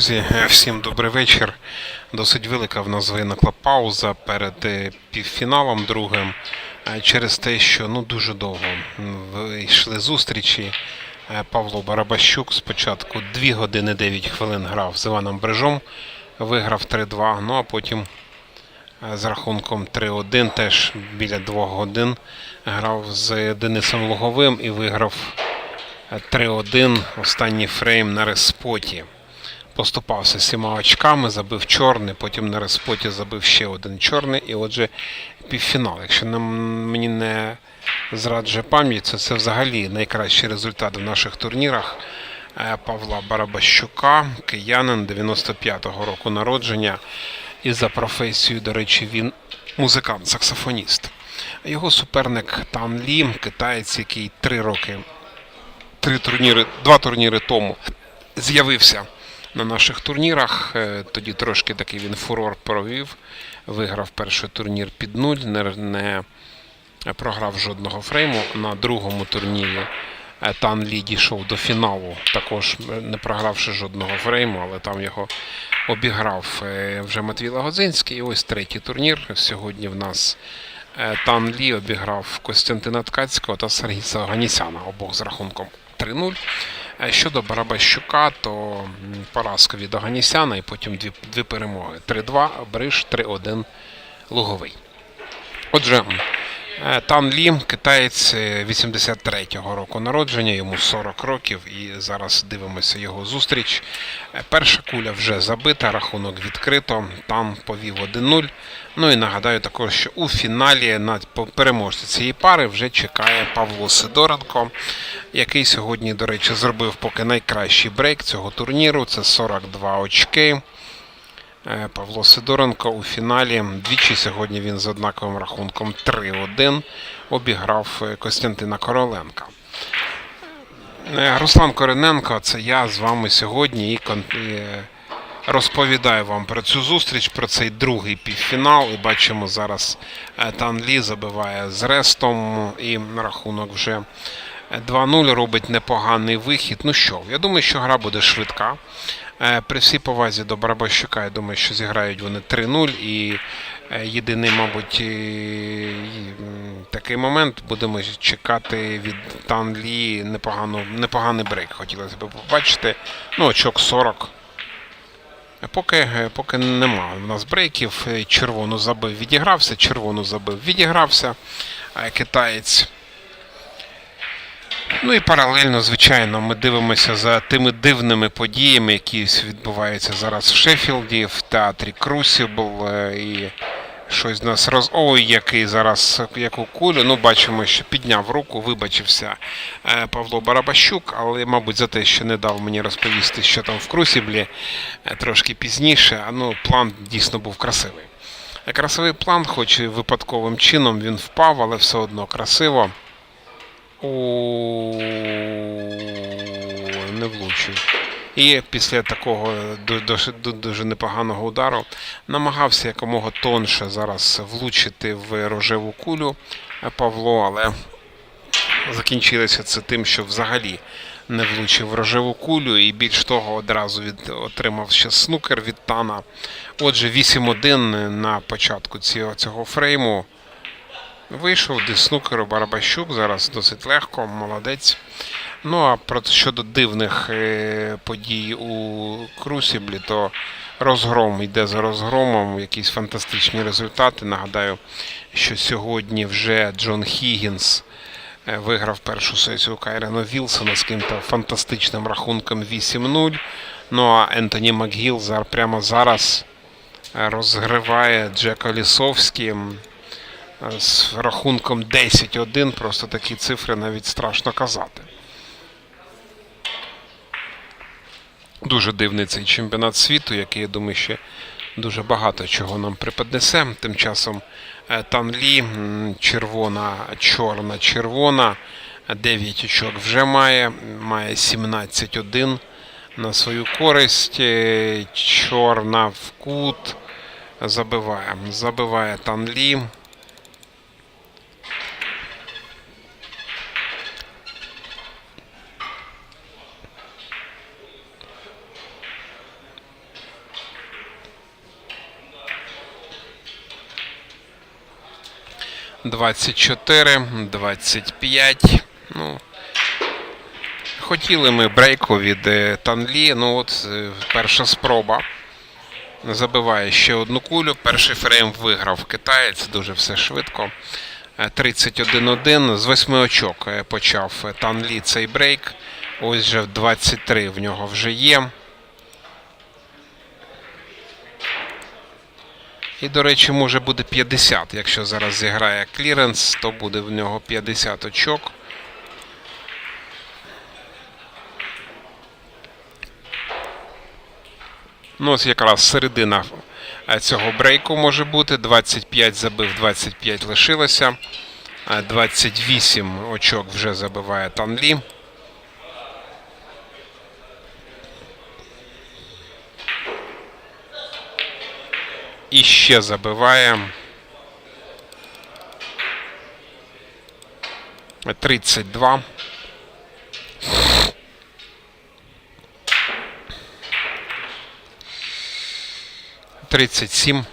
Друзі, всім добрий вечір. Досить велика в нас виникла пауза перед е, півфіналом другим е, через те, що ну дуже довго йшли зустрічі. Е, Павло Барабащук спочатку 2 години 9 хвилин грав з Іваном Брижом, виграв 3-2, ну а потім з рахунком 3-1 теж біля 2 годин грав з Денисом Луговим і виграв 3-1 останній фрейм на респоті. Поступався сіма очками, забив чорний, потім на респоті забив ще один чорний, і отже півфінал. Якщо нам, мені не зраджує пам'ять, то це взагалі найкращий результат в наших турнірах е, Павла Барабащука, киянин 95-го року народження. І за професією, до речі, він музикант, саксофоніст. Його суперник Тан Лі, китаєць, який три роки три турніри, два турніри тому з'явився на наших турнірах. Е, Тоді трошки такий він фурор провів. Виграв перший турнір під нуль, не, програв жодного фрейму. На другому турнірі е, Тан Лі дійшов до фіналу, також е, не програвши жодного фрейму, але там його обіграв вже Матвій Лагодзинський. І ось третій турнір. Сьогодні в нас Тан Лі обіграв Костянтина Ткацького та Сергія Оганісяна, обох з рахунком 3-0. Е, Щодо Барабащука, то поразка від Оганісяна і потім дві, дві перемоги. 3-2, Бриш, 3-1 Луговий. Отже, Тан Лі, китаєць е, 83-го року народження, йому 40 років, і зараз дивимося його зустріч. Е, Перша куля вже забита, рахунок відкрито. Тан повів 1-0. Ну і нагадаю також, що у фіналі на переможця цієї пари вже чекає Павло Сидоренко, який сьогодні, до речі, зробив поки найкращий брейк цього турніру. Це 42 очки. Е, Павло Сидоренко у фіналі. Двічі сьогодні він з однаковим рахунком 3-1 обіграв е, Костянтина Короленка. Е, Руслан Корененко, це я з вами сьогодні і розповідаю вам про цю зустріч, про цей другий півфінал. І бачимо зараз Тан Лі забиває з рестом і рахунок вже 2-0 робить непоганий вихід. Ну що, я думаю, що гра буде швидка. Е, При всій повазі до Барабащука, я думаю, що зіграють вони 3-0 і е, єдиний, мабуть, такий момент будемо чекати від Тан Лі непогану, непоганий брейк. Хотілося б побачити. Ну, очок 40. Е, Поки, поки нема у нас брейків. Червону забив, відігрався, червону забив, відігрався. Китаєць. Ну і паралельно, звичайно, ми дивимося за тими дивними подіями, які відбуваються зараз в Шеффілді, в театрі Крусібл е, і щось нас роз. Ой, який зараз яку кулю. Ну, бачимо, що підняв руку, вибачився е, Павло Барабащук, але, мабуть, за те, що не дав мені розповісти, що там в Крусіблі е, трошки пізніше. Ну, план дійсно був красивий. Красивий план, хоч і випадковим чином він впав, але все одно красиво. О, не влучив. І після такого дуже, дуже непоганого удару намагався якомога тонше зараз влучити в рожеву кулю Павло, але закінчилося це тим, що взагалі не влучив в рожеву кулю, і більш того, одразу від, отримав ще снукер від Тана. Отже, 8-1 на початку цього, цього фрейму. Вийшов до снукеру Барабащук, зараз досить легко, молодець. Ну а про щодо дивних е, подій у Крусіблі, то розгром йде за розгромом, якісь фантастичні результати. Нагадаю, що сьогодні вже Джон Хіггінс е, виграв першу сесію Кайрена Вілсона з ким-то фантастичним рахунком 8-0. Ну а Ентоні Макгіл прямо зараз е, розгриває Джека Лісовський з рахунком 10-1, просто такі цифри навіть страшно казати. Дуже дивний цей чемпіонат світу, який, я думаю, ще дуже багато чого нам преподнесе. Тим часом е, Тан Лі, м, червона, чорна, червона. 9 очок вже має, має 17-1 на свою користь. Е, Чорна в кут. Забиває. Забиває Тан 24, 25. Ну, хотіли ми брейку від е, Танлі. Ну от е, перша спроба. Забиває ще одну кулю. Перший фрейм виграв китаєць. Дуже все швидко. Е, 31-1. З 8 очок е, почав е, Танлі цей брейк. Ось же 23 в нього вже є. І, до речі, може буде 50. Якщо зараз зіграє кліренс, то буде в нього 50 очок. Ну, ось якраз середина е, цього брейку може бути. 25 забив, 25 лишилося. Е, 28 очок вже забиває Танлі. І ще забиває. 32. Тридцять сім.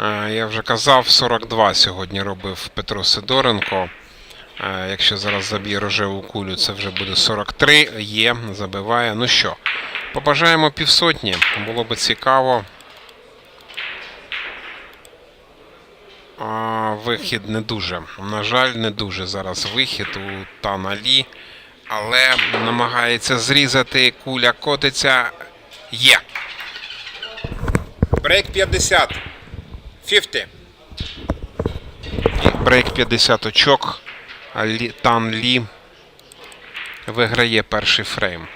Е, Я вже казав, 42 сьогодні робив Петро Сидоренко. Якщо зараз заб'є рожеву кулю, це вже буде 43. Є, забиває. Ну що, побажаємо півсотні. Було би цікаво. А, Вихід не дуже. На жаль, не дуже зараз вихід у Таналі. Але намагається зрізати. Куля котиться. Є. Брейк 50. 50. Брейк 50 очок. Тан Лі виграє перший фрейм.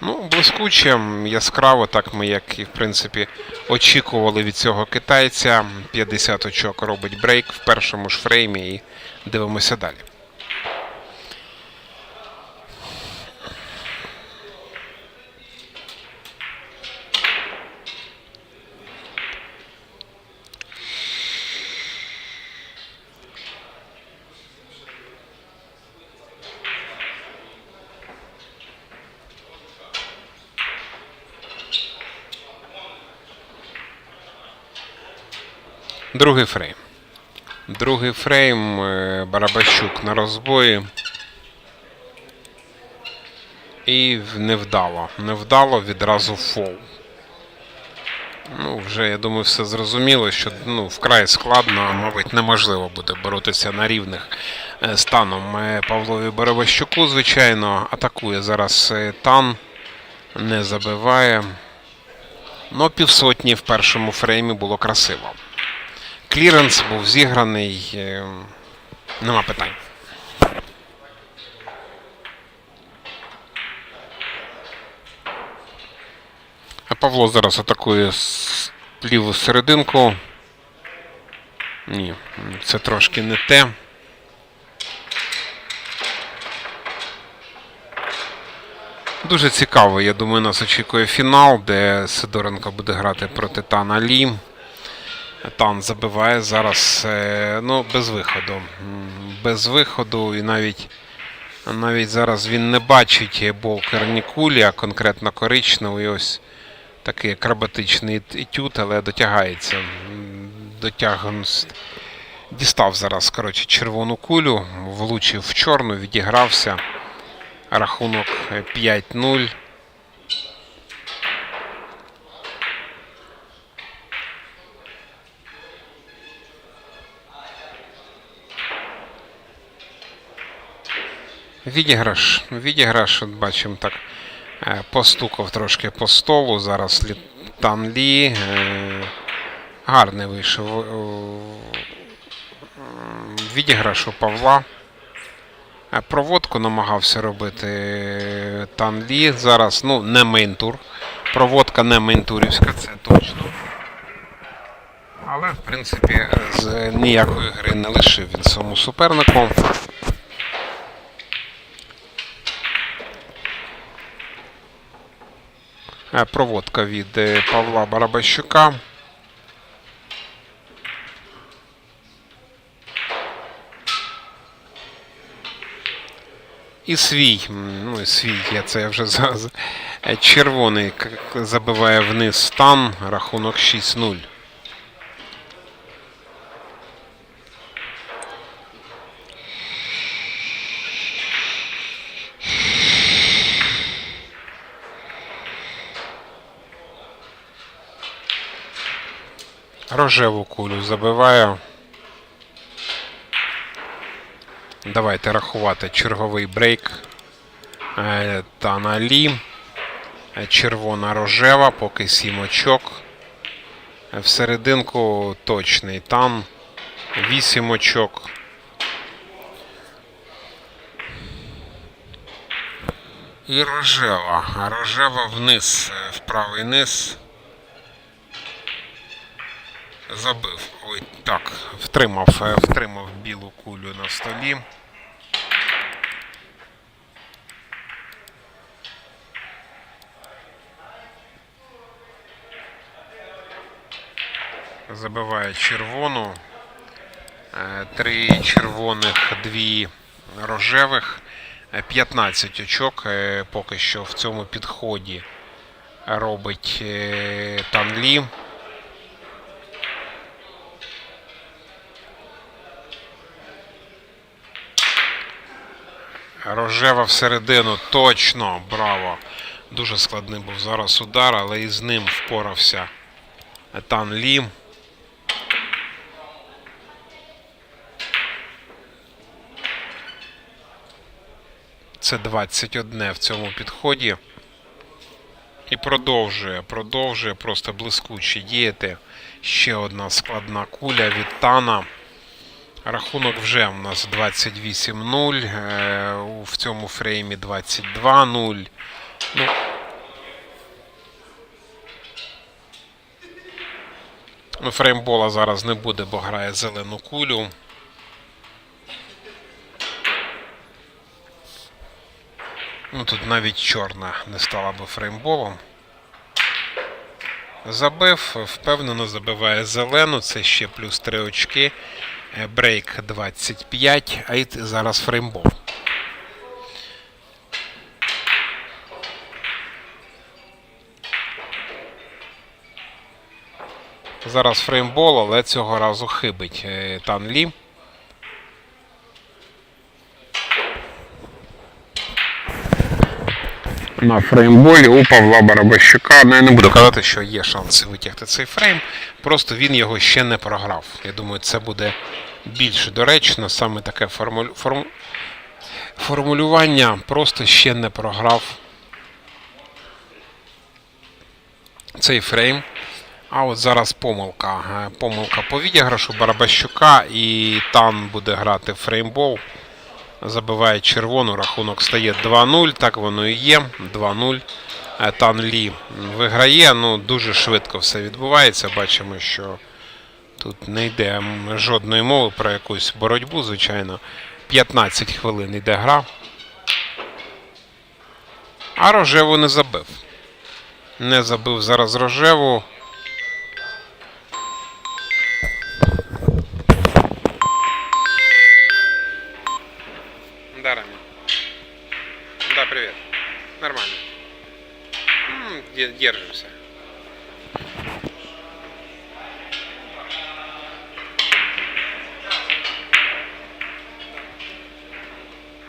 Ну, блискуче, яскраво, так ми, як і в принципі, очікували від цього китайця. 50 очок робить брейк в першому ж фреймі і дивимося далі. Другий фрейм. Другий фрейм. е, Барабащук на розбої. І невдало. Невдало відразу фол. Ну, вже, я думаю, все зрозуміло, що ну, вкрай складно, мабуть, неможливо буде боротися на рівних е, станом е, Павлові Барабащуку, звичайно, атакує зараз Тан, не забиває. Ну, півсотні в першому фреймі було красиво. Кліренс був зіграний. е, Нема питань. А Павло зараз атакує ліву серединку. Ні, це трошки не те. Дуже цікаво. Я думаю, нас очікує фінал, де Сидоренко буде грати проти Тана Лі. Тан забиває зараз е, ну, без виходу. Без виходу і навіть, навіть зараз він не бачить болкер ні кулі, а конкретно коричневий. Ось такий акробатичний етюд, але дотягається. Дотягнув. Дістав зараз коротше, червону кулю, влучив в чорну, відігрався. Рахунок е, 5-0. Відіграш. Відіграш, от бачимо так. е, Постукав трошки по столу. Зараз Лі- Лі. е, Гарний вийшов. е, Відіграш у Павла. Проводку намагався робити е, Тан Лі. Зараз, ну, не мейнтур. Проводка не мейнтурівська, це точно. Але, в принципі, з ніякої гри не лишив він своєму супернику. Проводка від е, Павла Барабащука. І свій, ну і свій, я це я вже за, Е, Червоний забиває вниз стан, рахунок 6-0. Рожеву кулю забиваю. Давайте рахувати черговий брейк. Е, Та на лі. Е, Червона рожева, поки сім очок. Е, Всерединку точний тан. 8 очок. І рожева. Рожева вниз, в правий низ. Забив. Ой, так, втримав, е, втримав білу кулю на столі. Забиває червону. Е, Три червоних, дві рожевих. Е, 15 очок е, поки що в цьому підході робить Танлі. Рожева всередину, точно, браво. Дуже складний був зараз удар, але і з ним впорався Тан Лі. Це 21 в цьому підході. І продовжує, продовжує просто блискуче діяти. Ще одна складна куля від Тана. Рахунок вже у нас 28-0. е, В цьому фреймі 22-0. Ну, ну, фреймбола зараз не буде, бо грає зелену кулю. Ну, тут навіть чорна не стала би фреймболом. Забив, впевнено забиває зелену, це ще плюс 3 очки. Е, Брейк 25, а зараз фреймбол. Зараз фреймбол, але цього разу хибить танлі. Тан Лі. На фреймболі у Павла Барабащука. Ну, я не буду казати, що є шанси витягти цей фрейм. Просто він його ще не програв. Я думаю, це буде більш доречно. Саме таке формулю... форм... формулювання просто ще не програв цей фрейм. А от зараз помилка. Е, Помилка по відіграшу Барабащука і Тан буде грати фреймбол. Забиває червону, рахунок стає 2-0. Так воно і є. 2-0. Е, Тан Лі виграє. Ну, дуже швидко все відбувається. Бачимо, що тут не йде жодної мови про якусь боротьбу, звичайно. 15 хвилин йде гра. А рожеву не забив. Не забив зараз рожеву. Держимся.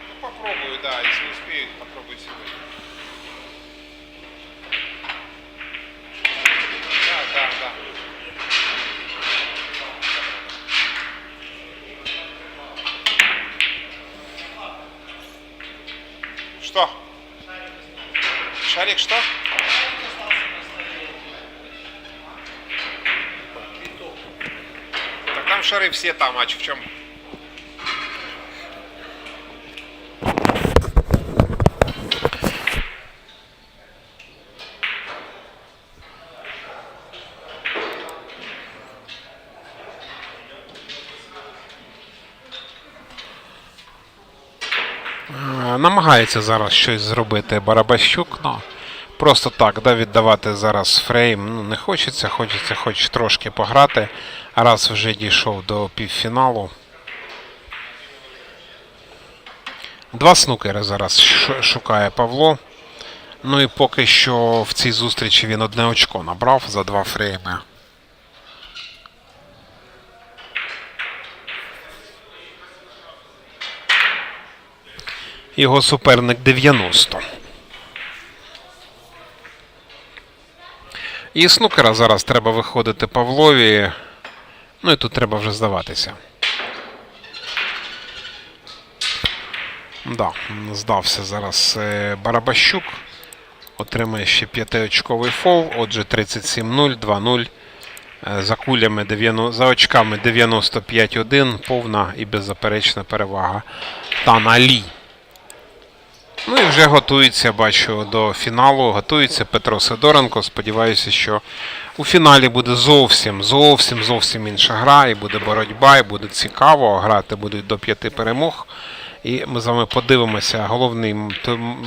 Ну, попробую, да, если успею, попробую сегодня. Да, да, да. Что? Шарик что? Так там шары все там, а в чем? Е, Намагається зараз щось зробити Барабащук, ну просто так, да, віддавати зараз фрейм. Ну, не хочеться, хочеться хоч трошки пограти. Раз вже дійшов до півфіналу. Два снукери зараз шукає Павло. Ну і поки що в цій зустрічі він одне очко набрав за два фрейми. Його суперник 90. І снукера зараз треба виходити Павлові. Ну і тут треба вже здаватися. Да, здався зараз е, Барабащук. Отримає ще п'ятиочковий фол. Отже, 37-0, 2-0. Е, За кулями 90, за очками 95-1. Повна і беззаперечна перевага Тана Лі. Ну і вже готується, бачу, до фіналу. Готується Петро Сидоренко. Сподіваюся, що у фіналі буде зовсім, зовсім, зовсім інша гра, і буде боротьба, і буде цікаво. Грати будуть до п'яти перемог. І ми з вами подивимося головний,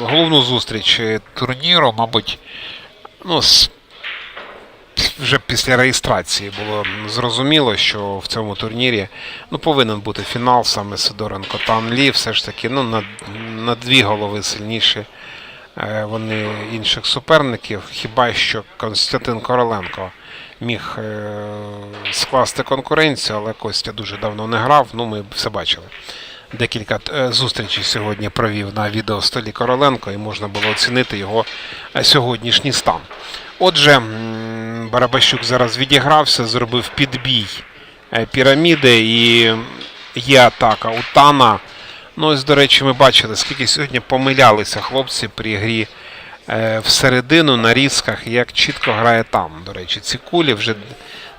головну зустріч е, турніру, мабуть, ну, вже після реєстрації було зрозуміло, що в цьому турнірі ну, повинен бути фінал саме Сидоренко та Анлі. Все ж таки ну, на, на дві голови сильніші е, вони інших суперників. Хіба що Константин Короленко міг е, скласти конкуренцію, але Костя дуже давно не грав. Ну, ми все бачили. Декілька е, зустрічей сьогодні провів на відеостолі Короленко, і можна було оцінити його сьогоднішній стан. Отже, Барабащук зараз відігрався, зробив підбій е, піраміди і є атака у Тана. Ну, ось, до речі, ми бачили, скільки сьогодні помилялися хлопці при грі е, всередину на різках, як чітко грає там. До речі, ці кулі вже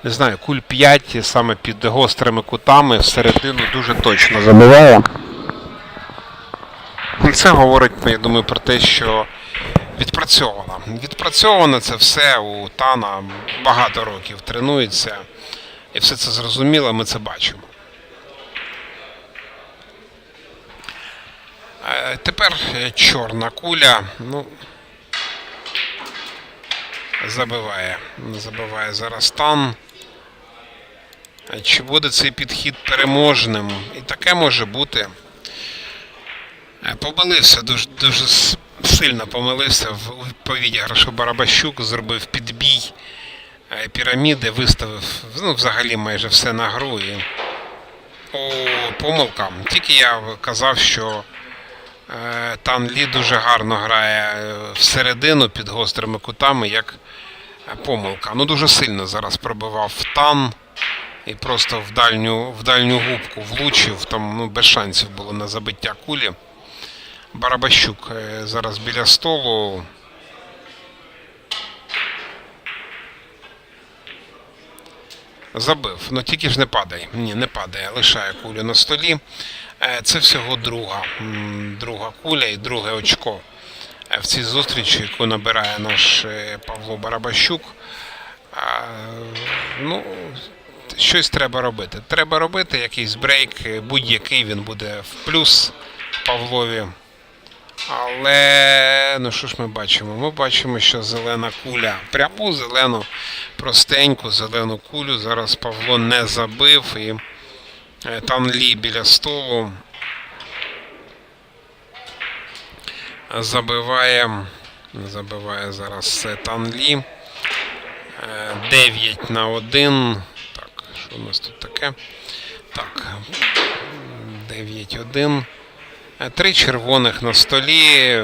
не знаю, куль 5 саме під гострими кутами всередину дуже точно забиває. Це говорить, я думаю, про те, що відпрацьовано. Відпрацьовано це все у Тана багато років тренується. І все це зрозуміло, ми це бачимо. Е, Тепер чорна куля. Ну, забиває. Забиває зараз тан. Е, Чи буде цей підхід переможним? І таке може бути. Е, Помилився, дуже, дуже сильно помилився в відповіді Грашу Барабащук, зробив підбій е, піраміди, виставив ну, взагалі майже все на гру. І... О, помилка. Тільки я казав, що е, Тан Лі дуже гарно грає е, всередину під гострими кутами, як е, помилка. Ну дуже сильно зараз пробивав Тан і просто в дальню, в дальню губку влучив. Там ну, без шансів було на забиття кулі. Барабащук е, зараз біля столу. Забив. Ну тільки ж не падає. Ні, не падає. Лишає кулю на столі. Е, Це всього друга. Друга куля і друге очко е, в цій зустрічі, яку набирає наш Павло Барабащук. Ну, щось треба робити. Треба робити якийсь брейк, будь-який він буде в плюс Павлові. Але ну що ж ми бачимо? Ми бачимо, що зелена куля, пряму зелену, простеньку зелену кулю. Зараз Павло не забив і е, там біля столу забиває. Забиває зараз е, Тан Лі. 9 на 1. Так, що у нас тут таке? Так. 9-1. Три червоних на столі.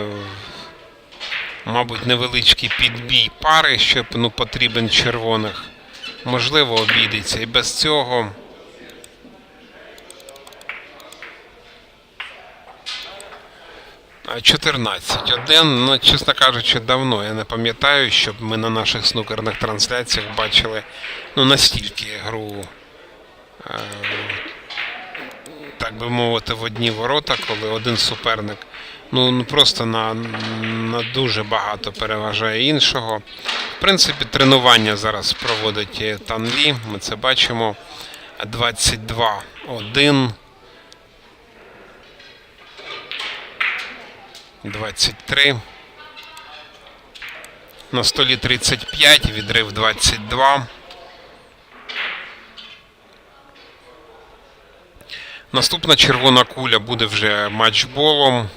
Мабуть, невеличкий підбій пари, що ну, потрібен червоних. Можливо, обійдеться і без цього. 14-1. Ну, чесно кажучи, давно я не пам'ятаю, щоб ми на наших снукерних трансляціях бачили ну, настільки гру, е, так би мовити, в одні ворота, коли один суперник ну, ну просто на, на дуже багато переважає іншого. В принципі, тренування зараз проводить Танлі, ми це бачимо. 22-1. 23. На столі 35, відрив 22. Наступна червона куля буде вже матчболом.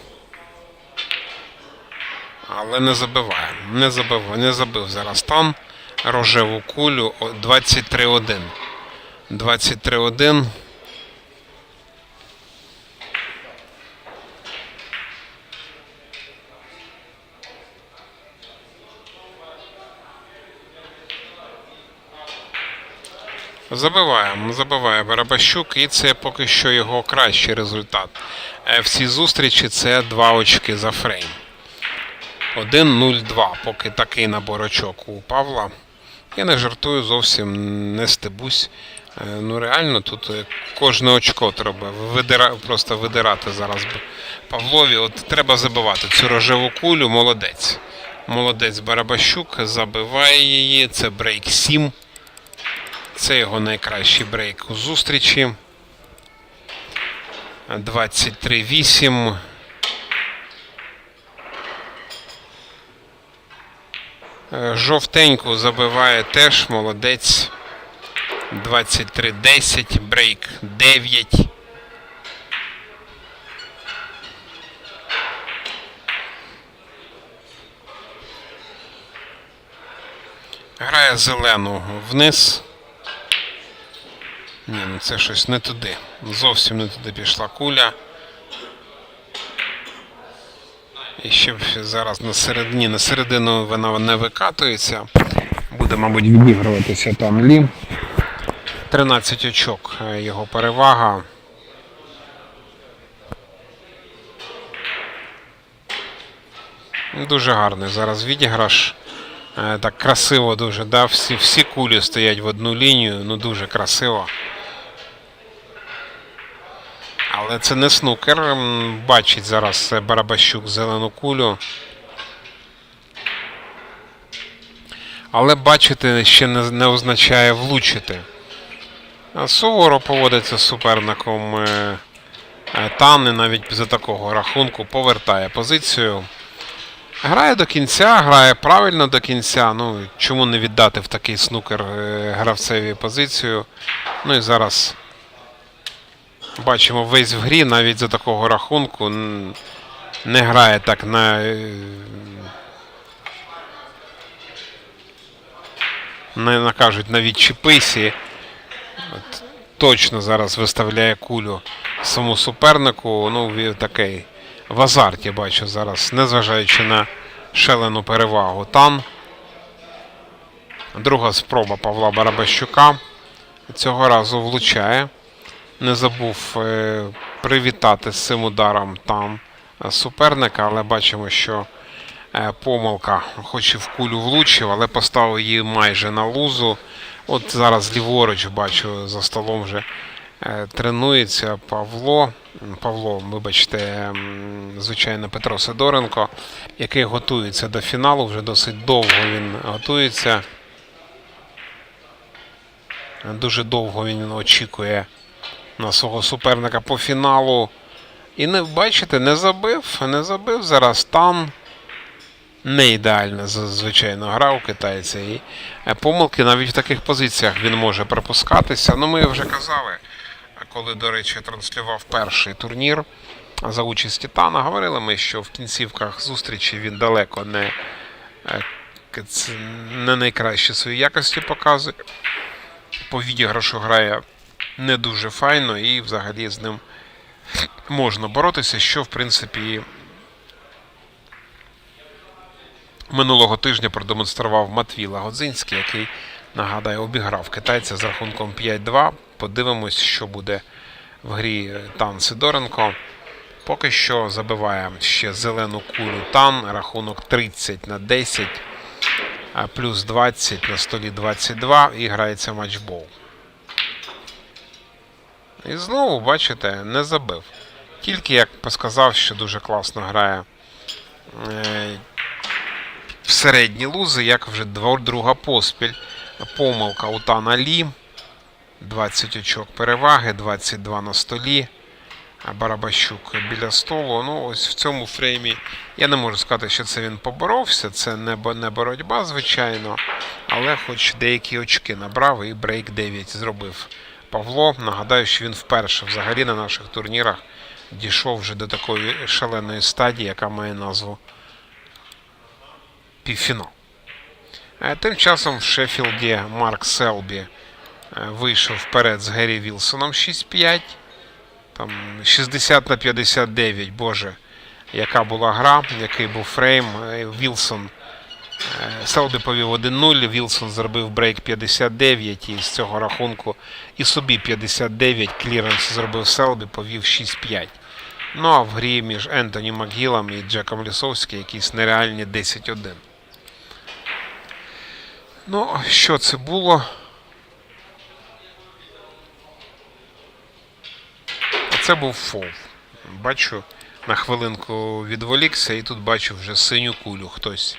але не забиває. Не забив, не забив зараз там Рожеву кулю 23-1. 23-1. Забиває, забиває Барабащук, і це поки що його кращий результат. В цій зустрічі це 2 очки за фрейм. 1-0-2, поки такий набор очок у Павла. Я не жартую, зовсім не стебусь. Е, Ну реально тут е, кожне очко треба видира, просто видирати зараз Павлові. От треба забивати цю рожеву кулю, молодець. Молодець Барабащук забиває її. Це брейк 7. Це його найкращий брейк у зустрічі. 23-8. Е, Жовтеньку забиває теж молодець. 23-10, брейк 9. Грає зелену вниз. Ні, ну це щось не туди. Зовсім не туди пішла куля. І ще зараз на середині, на середину вона не викатується. Буде, мабуть, відігруватися там лі. 13 очок е, його перевага. Дуже гарний зараз відіграш. Е, Так красиво дуже, да? всі, всі кулі стоять в одну лінію, ну дуже красиво. Але це не снукер. Бачить зараз Барабащук зелену кулю. Але бачити ще не, не означає влучити. Суворо поводиться з суперником е, е, Тани навіть за такого рахунку повертає позицію. Грає до кінця, грає правильно до кінця. Ну, чому не віддати в такий снукер е, гравцеві позицію? Ну і зараз бачимо весь в грі, навіть за такого рахунку не грає так на. е, Не накажуть на відчеписі. От, точно зараз виставляє кулю саму супернику. Ну, такий в азарті бачу зараз, незважаючи на шалену перевагу. Тан. Друга спроба Павла Барабащука. Цього разу влучає. Не забув е, привітати з цим ударом там е, суперника, але бачимо, що е, помилка, хоч і в кулю влучив, але поставив її майже на лузу. От зараз ліворуч бачу за столом вже тренується Павло. Павло, вибачте, звичайно, Петро Сидоренко, який готується до фіналу. Вже досить довго він готується. Дуже довго він очікує на свого суперника по фіналу. І не бачите, не забив, не забив зараз тан. Не ідеально, звичайно, грав китайця. І е, помилки навіть в таких позиціях він може припускатися. Ну, ми вже казали, коли, до речі, транслював перший турнір за участі Тана, говорили ми, що в кінцівках зустрічі він далеко не, е, не найкращі свої якості показує. По відіграшу грає не дуже файно і взагалі з ним можна боротися, що в принципі минулого тижня продемонстрував Матвій Лагодзинський, який, нагадаю, обіграв китайця з рахунком 5-2. Подивимось, що буде в грі Тан Сидоренко. Поки що забиває ще зелену кулю Тан, рахунок 30 на 10, а плюс 20 на столі 22 і грається матчбол. І знову, бачите, не забив. Тільки як сказав, що дуже класно грає е, в середні лузи, як вже друга поспіль. Помилка у Тана Лі. 20 очок переваги, 22 на столі. Барабащук біля столу. Ну, ось в цьому фреймі я не можу сказати, що це він поборовся. Це не, бо- не боротьба, звичайно. Але хоч деякі очки набрав і брейк 9 зробив. Павло, нагадаю, що він вперше взагалі на наших турнірах дійшов вже до такої шаленої стадії, яка має назву півфінал. Е, Тим часом в Шеффілді Марк Селбі е, вийшов вперед з Геррі Вілсоном 6-5. Там 60 на 59, боже, яка була гра, який був фрейм. Е, Вілсон е, Селбі повів 1-0, Вілсон зробив брейк 59 і з цього рахунку і собі 59, кліренс зробив Селбі, повів 6-5. Ну а в грі між Ентоні Макгілом і Джеком Лісовським якісь нереальні 10-1. Ну, що це було? Це був фол. Бачу, на хвилинку відволікся, і тут бачу вже синю кулю. Хтось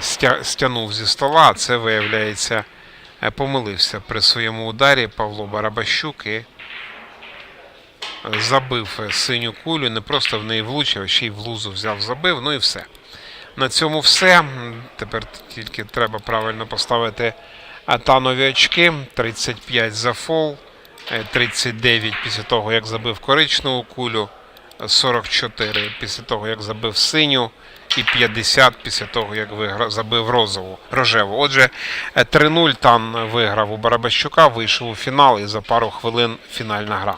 стя- стягнув зі стола, це, виявляється, е, помилився при своєму ударі Павло Барабащук і забив е, синю кулю, не просто в неї влучив, а ще й в лузу взяв, забив, ну і все. На цьому все. Тепер тільки треба правильно поставити танові очки. 35 за фол, е, 39 після того, як забив коричневу кулю, 44 після того, як забив синю, і 50 після того, як виграв, забив розову, рожеву. Отже, е, 3-0 Тан виграв у Барабащука, вийшов у фінал і за пару хвилин фінальна гра.